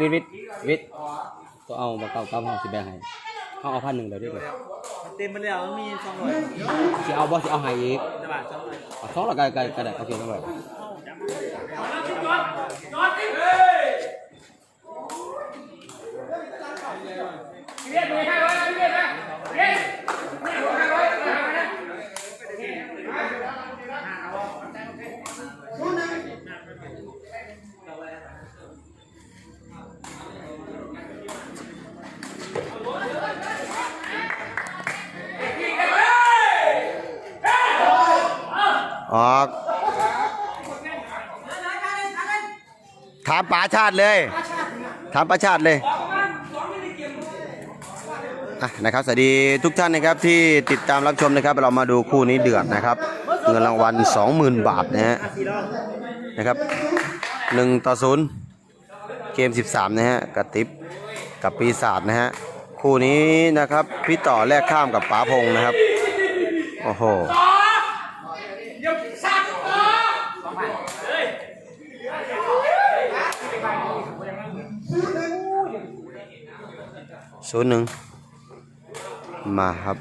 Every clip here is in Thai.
วิทวิทวิทตัวเอามาเก้าเก้าห้าสิบแบงให้เขาเอาพันหนึ่งเดี๋ยวได้เลยเต็มไปแล้วมันมีสองร้อยสิเอาบ่สิเอาให้อีกจะบาทสองร้อยเอาสองละก็ก็ก็ได้โอเคต้องเลย ชาติเลย ถามป๋าชาติเลยนะครับสวัสดีทุกท่านนะครับที่ติดตามรับชมนะครับ เรามาดูคู่นี้เดือดนะครับ เงินรางวัล 20,000 บาทนะฮะนะครับ1ต่อ0เกม 13 นะฮะกระติบกับปีศาจนะฮะคู่นี้นะครับพี่ต่อแลกข้ามกับป๋าพงนะครับ โอ้โห ศูนย์หนึ่งมาครับ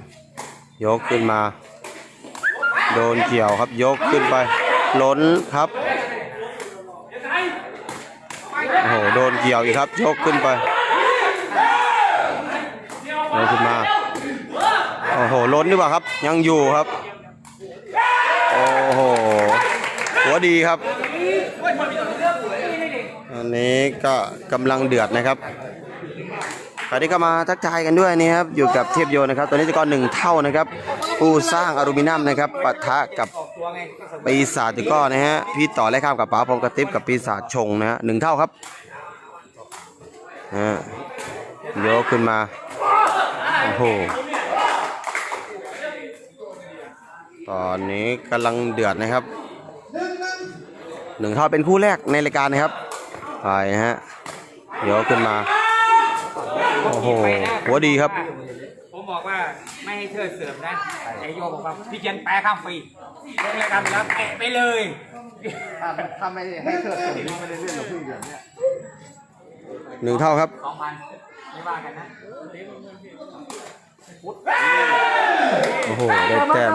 ยกขึ้นมา โดนเกี่ยวครับยกขึ้นไป ล้นครับโอ้โหโดนเกี่ยวอีกครับ ยกขึ้นไปโดนขึ้นมาโอ้โหล้นดีกว่าครับ ยังอยู่ครับ โอ้โหหัวดีครับ อันนี้ก็กำลังเดือดนะครับ ใครที่เข้ามาทักทายกันด้วยนี่ครับอยู่กับเทพโยนะครับตัวนี้จะก็หนึ่งเท่านะครับ ผู้สร้างอลูมิเนียมนะครับปะทะกับปีศาจตะก้อนะฮะพี่ต่อไล่ข้ามกับป๋าพงกระติบกับปีศาจชงนะฮะหนึ่งเท่าครับนะฮะยกขึ้นมาโอ้โหตอนนี้กำลังเดือดนะครับหนึ่งเท่าเป็นคู่แรกในรายการนะครับไปนะฮะยกขึ้นมา โอ้โหหัวดีครับ ผมบอกว่าไม่ให้เธอเสริมนะไอโยบอกว่าพี่เจนแปลข้ามฟรีลงรายการไปแล้วแปะไปเลยถ้าไม่ให้เธอสูงไม่ได้เล่นกับผู้หญิงเนี่ยหนึ่งเท่าครับสองพันไม่ว่ากันนะโอ้โหได้แต้ม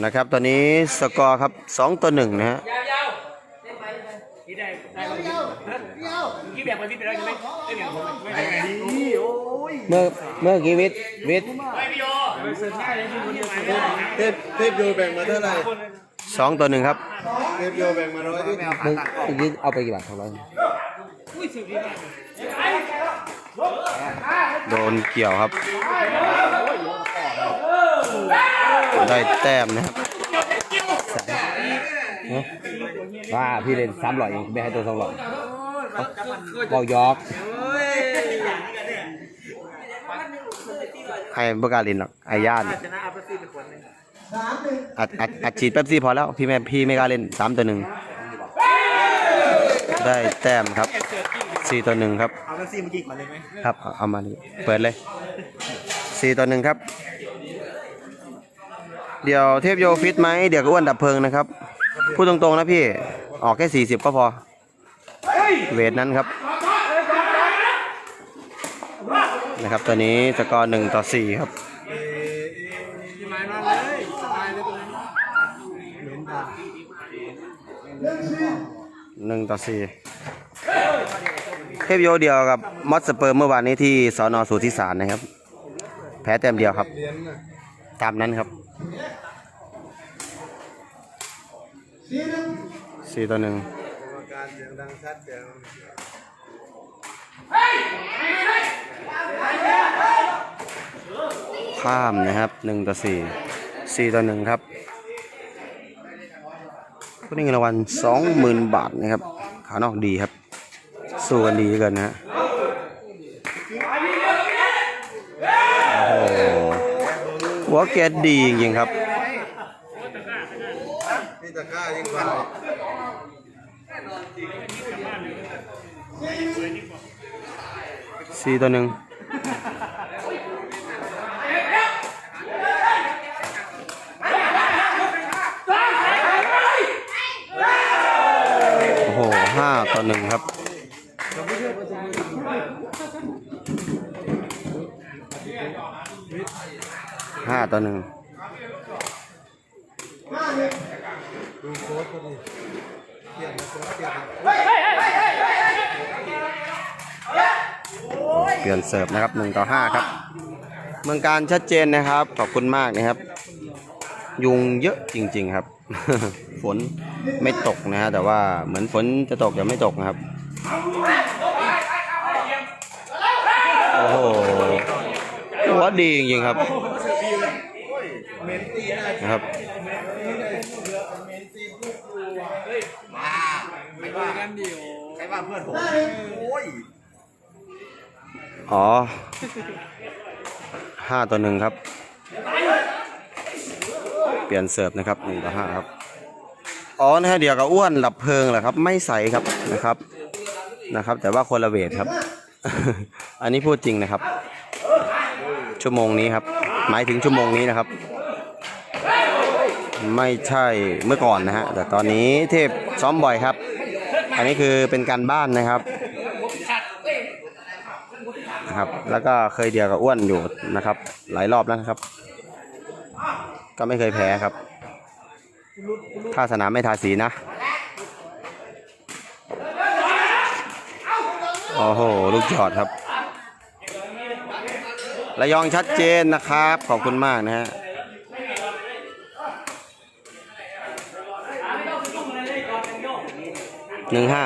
นะครับ ตอนนี้สกอร์ครับสองต่อหนึ่งนะฮะนี่ได้ได้ก็พี่แบ่งไปพี่ไปแล้วใช่ไหมไม่แบ่งผมไม่แบ่งไงเมื่อเมื่อกี้วิทวิทเสริมง่ายเลยพี่คนเดียวเทพเทพโยแบ่งมาเท่าไหร่สองต่อหนึ่งครับเทพโยแบ่งมาร้อยที่มึงเมื่อกี้เอาไปกี่บาทของเราอุ้ยโดนเกี่ยวครับ ได้แต้มนะครับว่าพี่เล่นสามร้อยเองไม่ให้ตัวสองร้อยบอกยอกให้บกล้าลินหรอกไอ้ย่านชนะอัปเปอร์ซีเป็นคนนึงอัดอัดอัดฉีดแป๊บซี่พอแล้วพี่แม่พี่ไม่กล้าเล่นสามต่อหนึ่งได้แต้มครับสี่ต่อหนึ่งครับเอาเปอร์ซีเมื่อกี้ก่อนเลยไหมครับเอาเอามานี่เปิดเลยสี่ต่อหนึ่งครับ เดี๋ยวเทพโยฟิตไหมเดี๋ยวก็อ้วนดับเพลิงนะครับ พูดตรงๆนะพี่ ออกแค่สี่สิบก็พอ เวทนั้นครับ นะครับตัวนี้สกอร์หนึ่งต่อสี่ครับหนึ่งต่อสี่เทพโยเดียวกับมอสสเปิร์มเมื่อวานนี้ที่สอนอสุทธิสารนะครับ แพ้แต้มเดียวครับ ตามนั้นครับ สี่ต่อหนึ่งการเสียงดังชัดเจนข้ามนะครับหนึ่งต่อสี่สี่ต่อหนึ่งครับก็นี่เงินรางวัลสองหมื่นบาทนะครับขานอกดีครับ สู้กันดีเหลือเกินนะฮะ หัวแกดดีจริงครับ นี่ตะกร้ายิ่งกว่สี่ตัวหนึ่งโอ้โหห้าต่อหนึ่งครับ ห้าต่อหนึ่งเปลี่ยนเสิร์ฟนะครับหนึ่งต่อห้าครับ เมืองการชัดเจนนะครับ ขอบคุณมากนะครับ ยุงเยอะจริง ๆครับ ฝนไม่ตกนะฮะแต่ว่าเหมือนฝนจะตกแต่ไม่ตกนะครับโอ้โหหัวดีจริงๆครับ นะครับใช่ว่าเพื่อนผมโอ้ยอ๋อห้าต่อหนึ่งครับ เปลี่ยนเสิร์ฟนะครับหนึ่งต่อห้าครับ อ๋อนะฮะเดี๋ยวกับอ้วนหลับเพลิงแหละครับ ไม่ใสครับนะครับนะครับ แต่ว่าคนละเวทครับ อันนี้พูดจริงนะครับ ชั่วโมงนี้ครับ หมายถึงชั่วโมงนี้นะครับ ไม่ใช่เมื่อก่อนนะฮะ แต่ตอนนี้เทพซ้อมบ่อยครับ อันนี้คือเป็นการบ้านนะครับนะครับ แล้วก็เคยเดียวกับอ้วนอยู่นะครับ หลายรอบแล้วนะครับ ก็ไม่เคยแพ้ครับถ้าสนามไม่ทาสีนะ โอ้โห ลูกจอดครับระยองชัดเจนนะครับ ขอบคุณมากนะฮะ หนึ่งห้า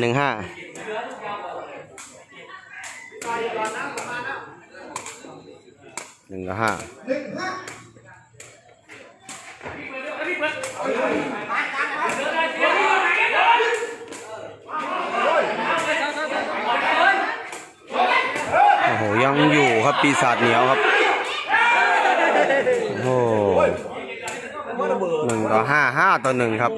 หนึ่งห้าหนึ่งกับห้าโอ้โหยังอยู่ครับปีศาจเหนียวครับ โอ้ หหนึ่งต่อห้าห้าต่อหนึ่งครับ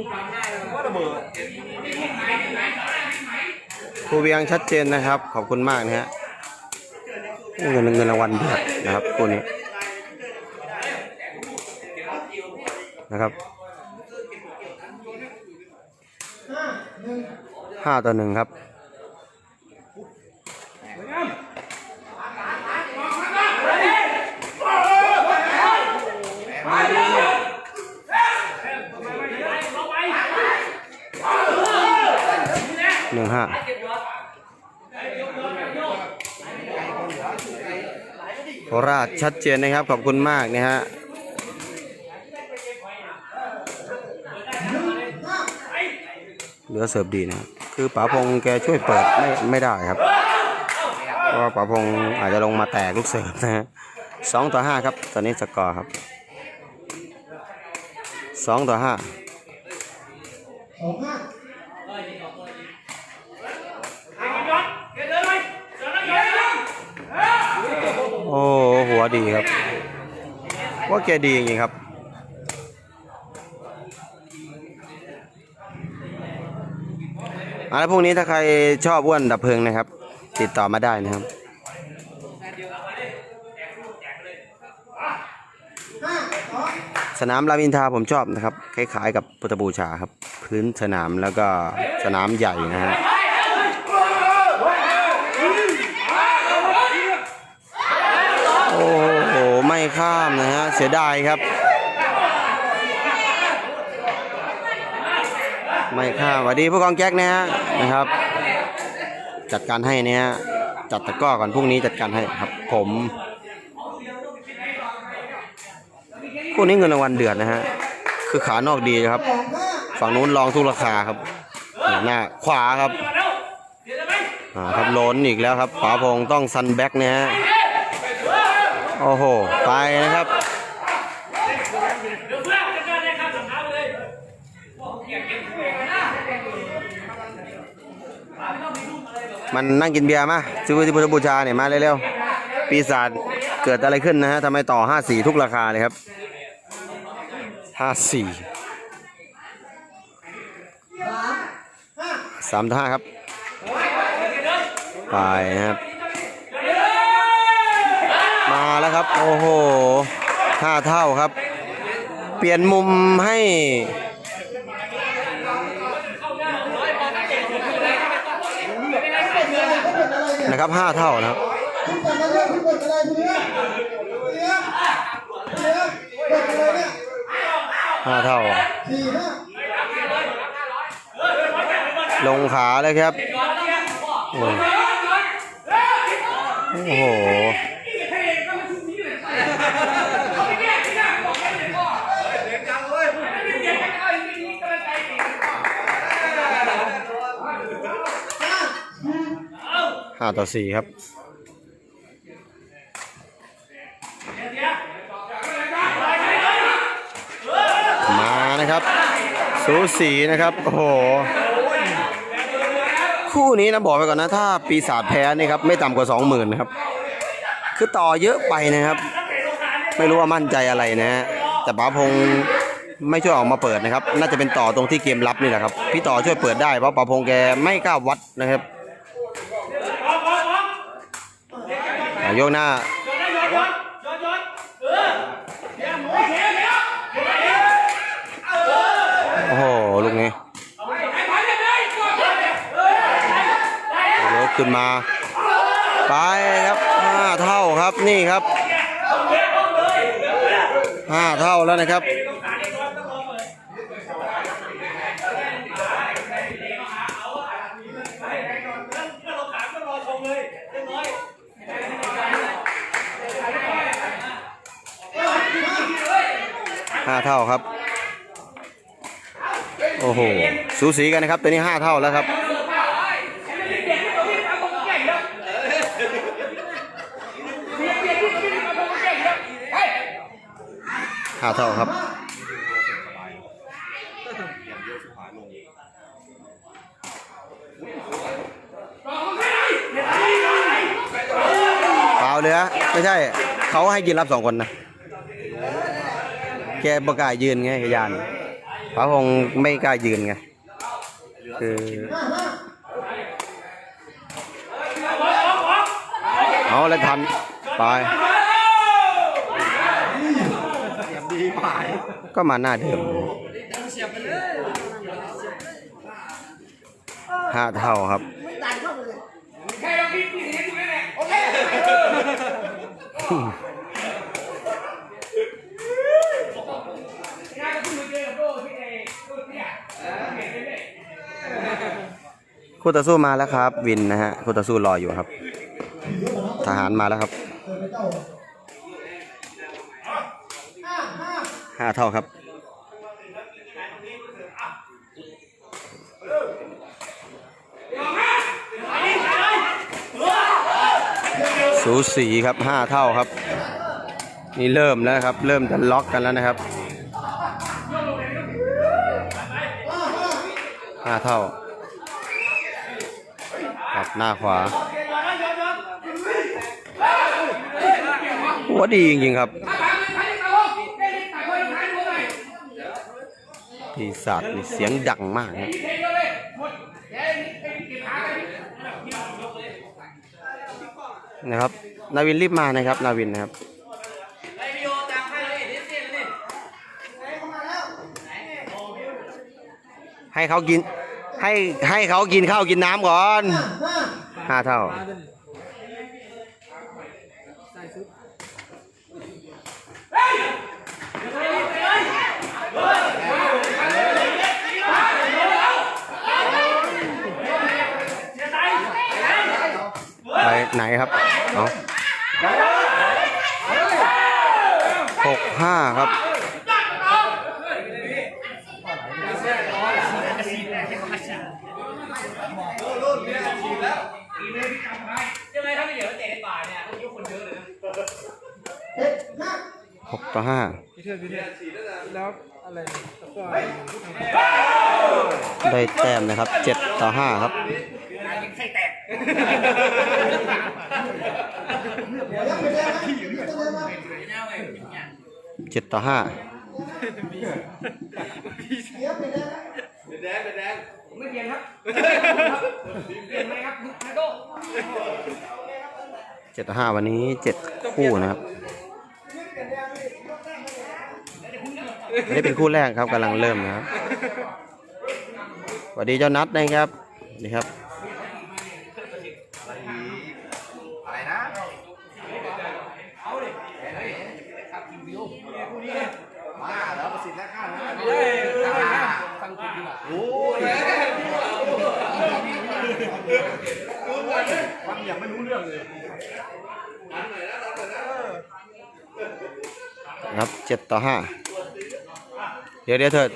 ครูเวียงชัดเจนนะครับ ขอบคุณมากนะฮะเงินเงินรางวัลเดือนะครับคู่นี้นะครับห้าต่อหนึ่งครับ หนึ่งห้าโคราชชัดเจนนะครับ ขอบคุณมากนะฮะเหลือเสิร์ฟดีนะครับ คือป๋าพงแกช่วยเปิดไม่ไม่ได้ครับ เพราะว่าป๋าพงอาจจะลงมาแตกลูกเสิร์ฟนะฮะสองต่อห้าครับ ตอนนี้สกอร์ครับสองต่อห้า โอ้หัวดีครับ ว่าแกดีจริงครับ อะแล้วพรุ่งนี้ถ้าใครชอบอ้วนดับเพลิงนะครับ ติดต่อมาได้นะครับสนามรามินทาผมชอบนะครับ คล้ายๆกับพุทธบูชาครับ พื้นสนามแล้วก็สนามใหญ่นะฮะ โอ้โห ไม่ ข้ามนะฮะเสียดายครับ ไม่ข้ามสวัสดีผู้กองแจ็คนะฮะนะครับ จัดการให้เนี่ยฮะจัดตะก้อก่อนพรุ่งนี้จัดการให้ครับ ผมคู่นี้เงินรางวัลเดือดนะฮะคือขานอกดีครับ ฝั่งนู้นลองทุกราคาครับหน้าขวาครับอ่าครับโลนอีกแล้วครับขวาพงต้องซันแบ็กเนี่ยฮะ โอ้โห ไปนะครับ มันนั่งกินเบียร์มาซื้อที่พุทธบูชาเนี่ยมาเร็วๆ ปีศาจเกิดอะไรขึ้นนะฮะทำไมต่อ 54 ทุกราคาเลยครับ 54สามท่าครับ ไปนะครับ มาแล้วครับ โอ้โหห้าเท่าครับ เปลี่ยนมุมให้ นะครับห้าเท่านะห้าเท่า ลงขาเลยครับ โอ้โห ต่อสี่ครับมานะครับสูสีนะครับ โอ้โห คู่นี้นะบอกไปก่อนนะ ถ้าปีศาจแพ้นี่ครับ ไม่ต่ำกว่าสองหมื่นนะครับ คือต่อเยอะไปนะครับ ไม่รู้ว่ามั่นใจอะไรนะฮะแต่ป๋าพงไม่ช่วยออกมาเปิดนะครับ น่าจะเป็นต่อตรงที่เกมรับนี่แหละครับ พี่ต่อช่วยเปิดได้เพราะป๋าพงแกไม่กล้าวัดนะครับอะ โยกหน้าโอ้โหลูกนี้ยกขึ้นมาไปครับห้าเท่าครับนี่ครับห้าเท่าแล้วนะครับ ห้าเท่าครับ โอ้โห สูสีกันนะครับ ตัวนี้ห้าเท่าแล้วครับ ห้าเท่าครับ เปล่าเลยฮะไม่ใช่ เขาให้ยืนรับสองคนนะ แกประกล้ายืนไงขยานพระพงษ์ไม่กล้ายืนไงคือเอาแล้วทันไปก็มาหน้าเดิมห้าเท่าครับ คู่ต่อสู้มาแล้วครับ วินนะฮะคู่ต่อสู้รออยู่ครับ ทหารมาแล้วครับห้าเท่าครับสูสีครับห้าเท่าครับ นี่เริ่มแล้วครับ เริ่มจะล็อกกันแล้วนะครับห้าเท่า หน้าขวาหัวดีจริงๆครับปีศาจนี่เสียงดังมากนะนะครับ นาวินรีบมานะครับ นาวินนะครับให้เขากิน ให้ให้เขากินข้าวกินน้ำก่อนห้าเท่าไปไหนครับเอาหกห้าครับ ต่อห้าได้แต้มนะครับเจ็ดต่อห้าครับเจ็ดต่อห้าเจ็ดต่อห้าวันนี้เจ็ดคู่นะครับ นี่เป็นคู่แรกครับกำลังเริ่มนะครับสวัสดีเจ้านัดนะครับนี่ครับอะไรนะมาแล้วประสิทธิ์แล้ข้านะโอ้ยฟังไม่รู้เรื่องเลยครับเจ็ดต่อห้า ดี๋ยวเดี๋ยวเถิด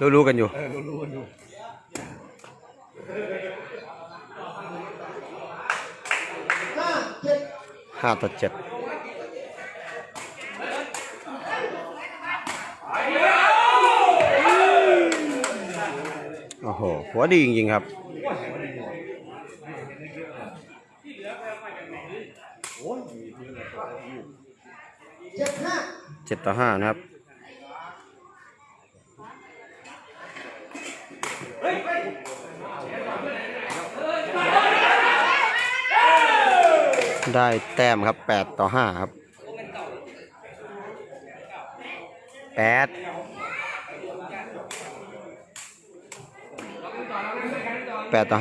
รู้รู้ๆกันอยู่ห้าต่อเจ็ดโอ้โหหัวดีจริงๆครับ เจ็ดต่อห้านะครับได้แต้มครับแปดต่อห้าครับแปดแปดต่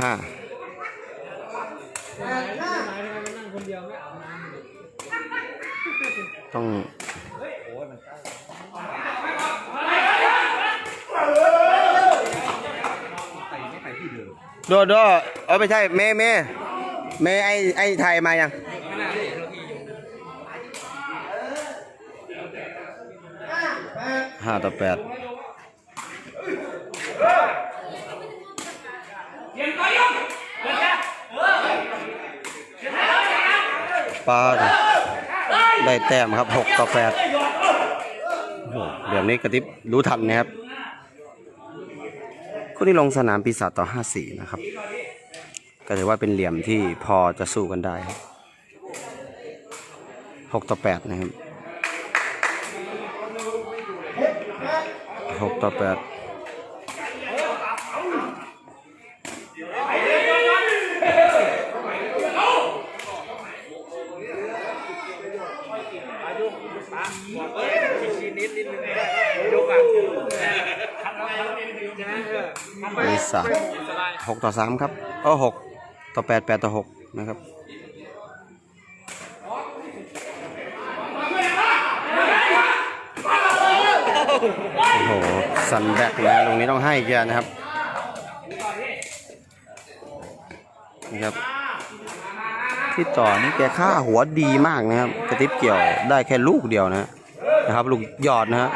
อง ห้าต้องโดดโดดเออไม่ใช่เมย์เมย์เมย์ไอไอไทยมายังห้าต่อแปดปาได้แต้มครับหกต่อแปด เดี๋ยวนี้กระติบรู้ทันนะครับคู่นี้ลงสนามปีศาจต่อ 54 นะครับ ก็ถือว่าเป็นเหลี่ยมที่พอจะสู้กันได้ 6 ต่อ 8 นะครับ 6 ต่อ 8 สามหกต่อสามครับเออหกต่อแปดแปดต่อหกนะครับโอ้โหสันแบกนะตรงนี้ต้องให้แกนะครับนี่ครับ ที่ต่อนี่แกค่าหัวดีมากนะครับกระติบเกี่ยวได้แค่ลูกเดียวนะนะครับ ลูกหยอดนะฮะ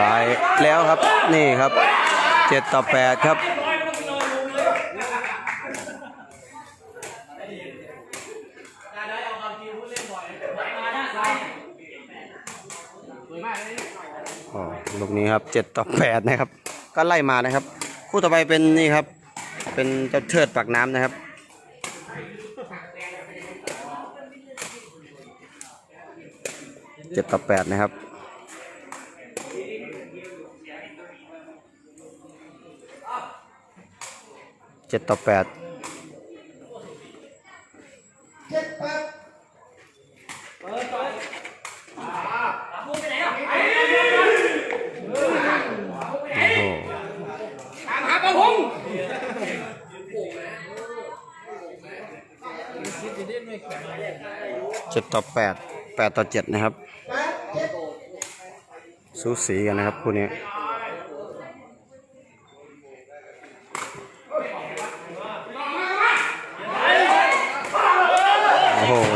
ตายแล้วครับนี่ครับเจ็ดต่อแปดครับ อ๋อลูกนี้ครับเจ็ดต่อแปดนะครับ ก็ไล่มานะครับ คู่ต่อไปเป็นนี่ครับ เป็นเจ้าเทิดปากน้ำนะครับเจ็ดต่อแปดนะครับ เจ็ดต่อแปดเจ็ดต่อแปดแปดต่อเจ็ดนะครับ สูสีกันนะครับคู่นี้ โอ้โห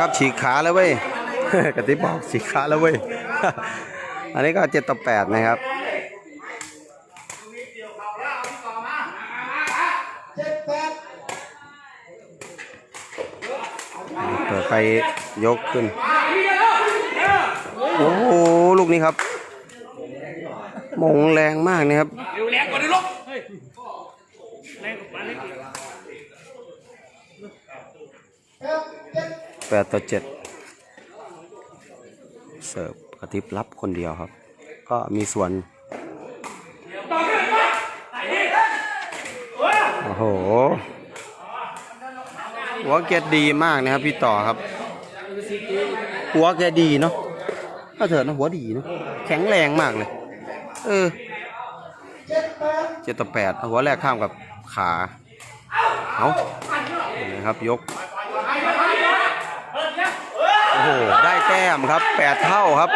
ครับฉีกขาแล้วเว้ยกระติบอกฉีกขาแล้วเว้ยอันนี้ก็เจ็ดต่อแปดนะครับเปิดไปยกขึ้น โอ้โหลูกนี้ครับ มงแรงมากนะครับ เร็วแรงกว่านี้ลูก แปดต่อเจ็ดเสิร์ฟกระติบรับคนเดียวครับ ก็มีส่วน โอ้โห หัวแกดีมากนะครับพี่ต่อครับ หัวแกดีเนาะถ้าเถิดนะหัวดีเนาะแข็งแรงมากเลย เออเจ็ดต่อแปดเอาหัวแรกข้ามกับขา เอานะครับยก อ้โห ได้แต้มครับแปดเท่าครับ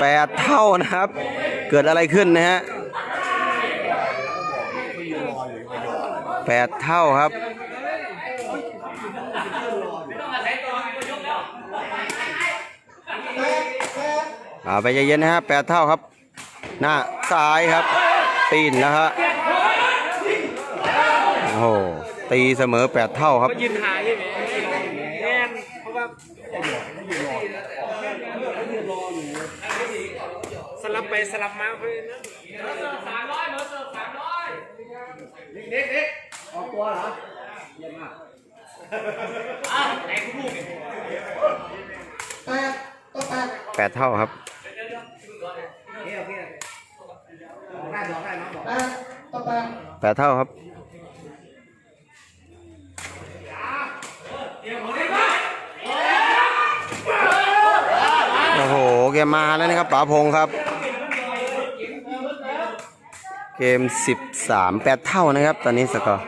แปดเท่านะครับ เกิดอะไรขึ้นนะฮะแปดเท่าครับ เอาไปใจเย็นนะฮะแปดเท่าครับ หน้าซ้ายครับ ตีนแล้วฮะ โอ้โห ตีเสมอแปดเท่าครับ ยืนหายใช่ไหมแน่นเพราะว่าสลับไปสลับมาเพื่อนนะสามร้อยเบอร์เสิร์ฟสามร้อย แปดเท่าครับแปดเท่าครับโอ้โหเกมมาแล้วนะครับป๋าพงครับ เกม 13 8 เท่านะครับ ตอนนี้สกอร์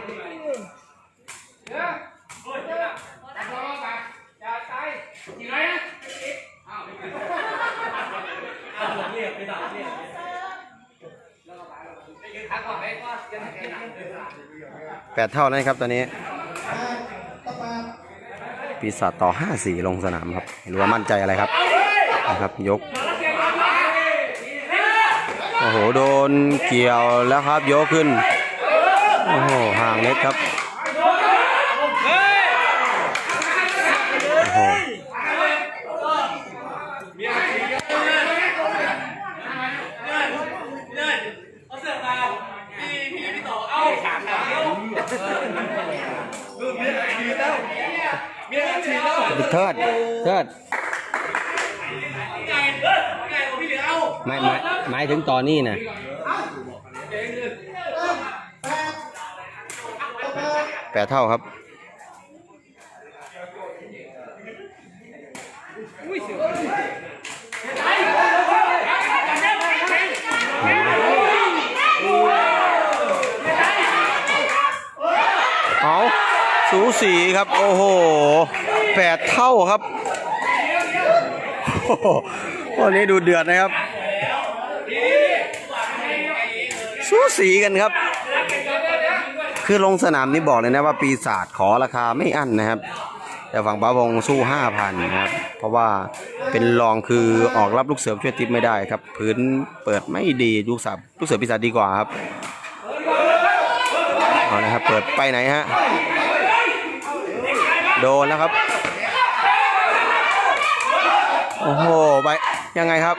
8 เท่านะครับตอนนี้ปีศาจต่อ 5-4 ลงสนามครับหรือว่ามั่นใจอะไรครับนะครับยก โอ้โห โดนเกี่ยวแล้วครับยกขึ้น โอ้โห ห่างเล็กครับายถึงตอนนี้นะแปดเท่าครับเอาสูสีครับ โอ้โหแปดเท่าครับโอ้โหวันนี้ดูเดือดนะครับ สูสีกันครับ คือลงสนามนี่บอกเลยนะว่าปีศาจขอราคาไม่อั้นนะครับ แต่ฝั่งป้าวงสู้ห้าพันนะครับ เพราะว่าเป็นรองคือออกรับลูกเสริมช่วยทิปไม่ได้ครับ พื้นเปิดไม่ดีลูกสับลูกเสือปีศาจดีกว่าครับเอานะครับเปิดไปไหนฮะโดนแล้วครับ โอ้โห ไป ยังไงครับ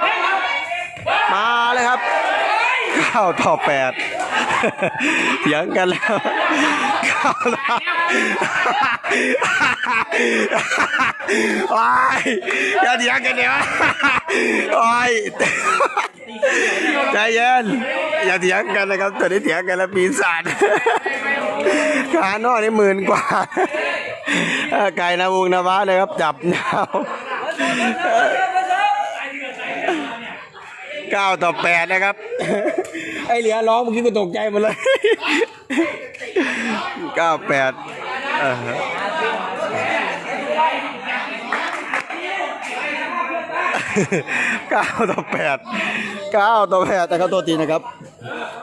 มาเลยครับ เก้าต่อแปดเถียงกันแล้วเก้าต่อโอ้ยย่าเถียงกันเดี๋ยวโอ้ยใจเย็นอย่าเถียงกันนะครับตอนนี้เถียงกันแล้วปีศาจขานอกนี่หมื่นกว่าไก่นาวงนาวาเลยครับจับยาว เก้าต่อแปดนะครับ ไอเหลือร้องเมื่อกี้ก็ตกใจหมดเลยเก้าแปดเออเก้าต่อแปดเก้าต่อแปดแต่เขาตัวจริงนะครับ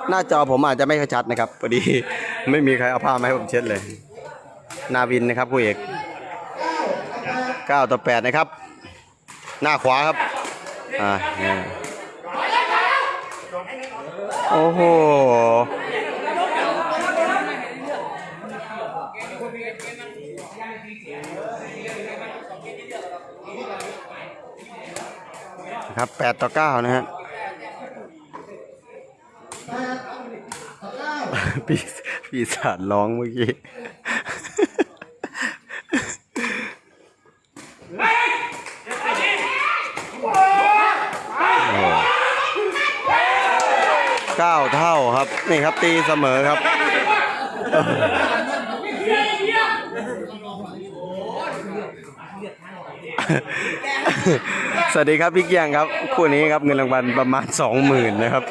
หน้าจอผมอาจจะไม่ค่อยชัดนะครับพอดีไม่มีใครเอาผ้ามาให้ผมเช็ดเลย นาวินนะครับผู้เอกเก้าต่อแปดนะครับ หน้าขวาครับ อ่าเนี่ย โอ้โห ครับแปดต่อเก้านะฮะปีปีศาจร้องเมื่อกี้ 9 เท่าครับ นี่ครับตีเสมอครับ สวัสดีครับพี่เกียงครับ คู่นี้ครับเงินรางวัลประมาณ 20,000นะครับ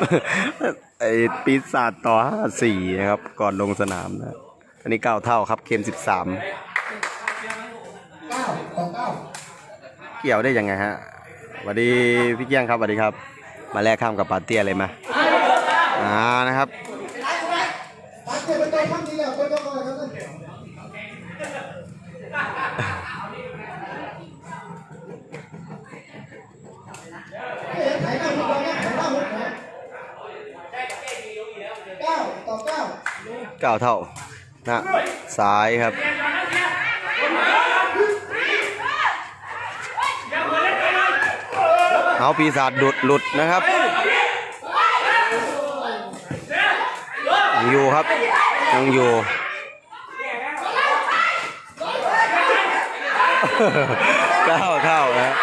ไอปีศาจต่อ 54 นะครับ ก่อนลงสนามนะอันนี้ 9 เท่าครับ เกม 13 เกี่ยวได้ยังไงฮะสวัสดีพี่เกียงครับสวัสดีครับ มาแลกข้ามกับปาเตียเลยมา อ่านะครับเก้าเท่านะซ้ายครับเอาปีศาจดุดหลุดนะครับ ยังอยู่ครับ ยังอยู่เก้าเท่านะ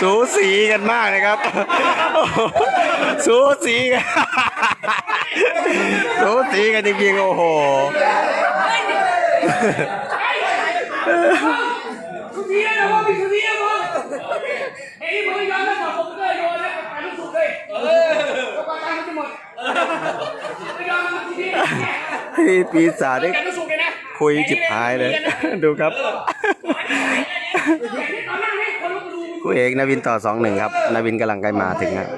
สูสีกันมากนะครับ สูสีกันสูสีกันจริงๆโอ้โห สุธีนะว่ามีสุธีนะมึงไอ้มึงย้อนแล้วบอกผมเลยโยนแล้วไปรู้สุดเลยเออก็ปาตังมันจะหมดไม่ยอมมันสุธีเนี่ย พี่ ปีศาจได้แกรู้สุดเลยนะคุยจิบหายเลย ดูครับตอนนั้นให้คนรู้ดูคู่เอกนาวินต่อสองหนึ่งครับนาวินกำลังใกล้มาถึงครับ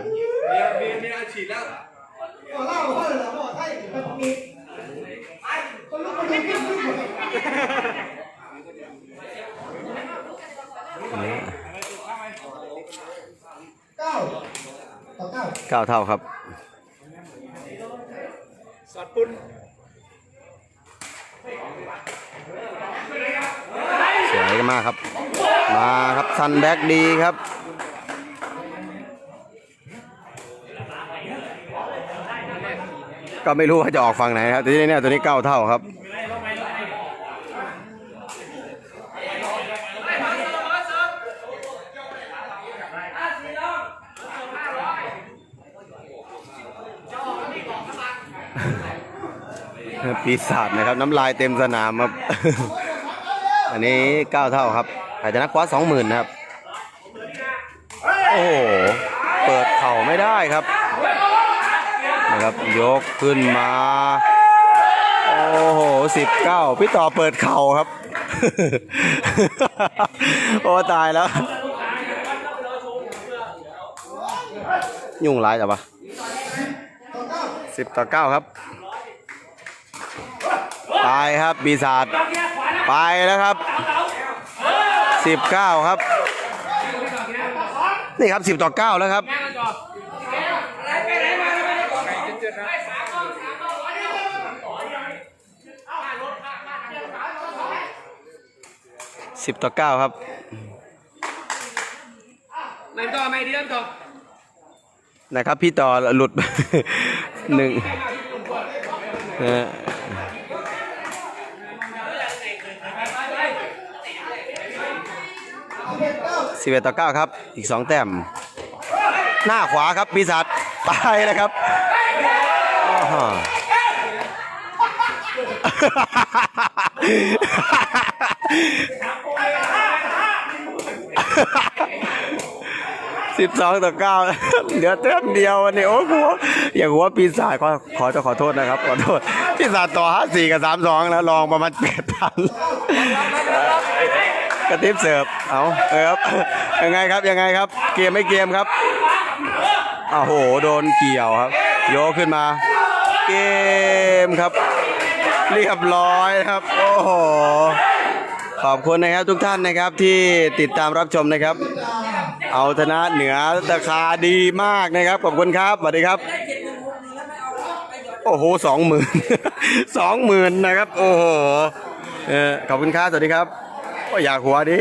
เก้าเท่าครับสอดปุ้น สวย กันมากครับ มาครับซันแบ็กดีครับก็ไม่รู้ว่าจะออกฝั่งไหนครับแต่ที่นี่ตัวนี้เก้าเท่าครับปีศาจนะครับ น้ำลายเต็มสนามครับ อันนี้เก้าเท่าครับใครจะนักคว้าสองหมื่นนะครับ โอ้โห เปิดเข่าไม่ได้ครับ นะครับ ยกขึ้นมา โอ้โหสิบเก้าพี่ต่อเปิดเข่าครับ โอ้ตายแล้ว ยุ่งร้ายจังปะสิบต่อเก้าครับ ตายครับปีศาจ ไปแล้วครับสิบเก้าครับ นี่ครับสิบต่อเก้าแล้วครับสิบต่อเก้าครับมันต่อไม่ดีแล้วต่อนะครับ พี่ต่อหลุดหนึ่งเอ สิบเอ็ดต่อเก้าครับ อีกสองแต้ม หน้าขวาครับปีศาจไปแล้วครับสิบสองต่อเก้าเหลือแต้มเดียววันนี้โอ้โหอย่างหัวปีศาจขอขอจะขอโทษนะครับ ขอโทษปีศาจต่อห้าสี่กับสามสองแล้วลองประมาณแปดพัน กระติบเสิร์ฟเอาเออครับยังไงครับยังไงครับ เกมไม่เกมครับอ้าวโหโดนเกี่ยวครับโยกขึ้นมา เกมครับเรียบร้อยครับโอ้โหขอบคุณนะครับทุกท่านนะครับที่ติดตามรับชมนะครับ เอาชนะเหนือราคาดีมากนะครับ ขอบคุณครับสวัสดีครับ โอ้โหสองหมื่นสองหมื่นนะครับ โอ้โหเออขอบคุณครับสวัสดีครับ อยากหัวดิ